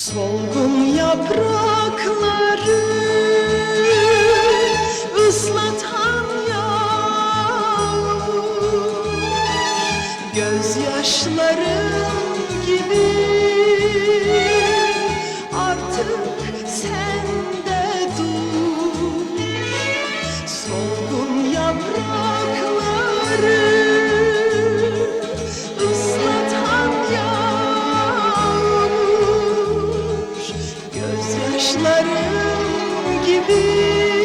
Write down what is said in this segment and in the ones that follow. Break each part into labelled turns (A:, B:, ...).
A: Solgun yaprakları ıslatan yağmur. Gözyaşların gibi artık sen Saçların gibi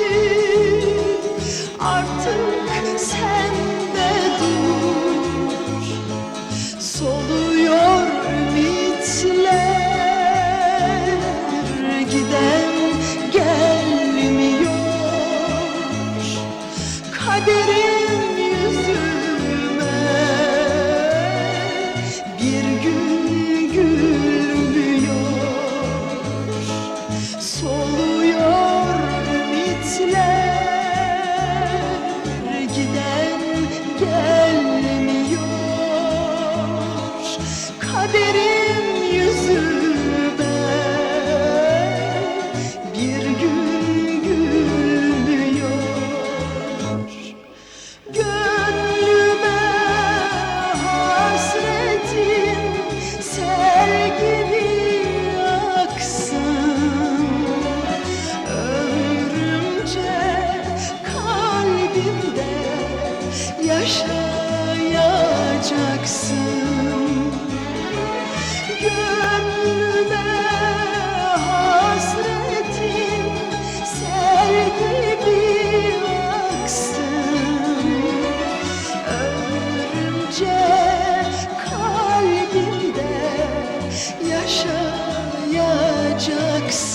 A: olacaksın hasretin sel gibi aksın. Ömrümce kalbimde yaşayacaksın.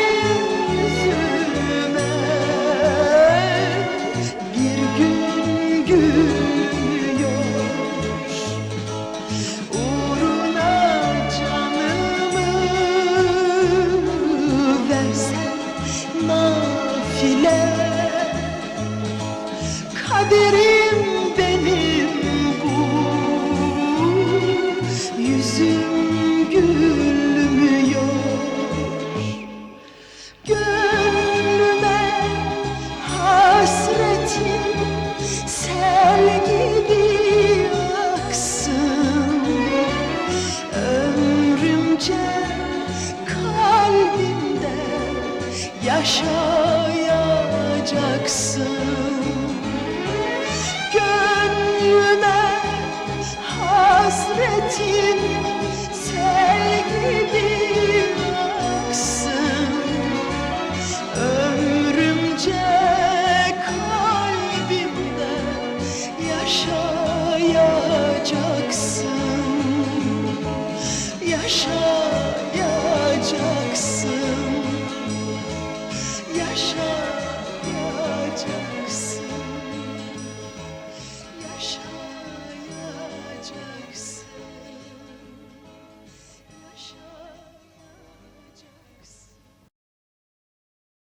A: çile kaderi Haksız gönlüne hasretin sevgilim Ömrümce kalbimde yaşayacaksın. Yaşa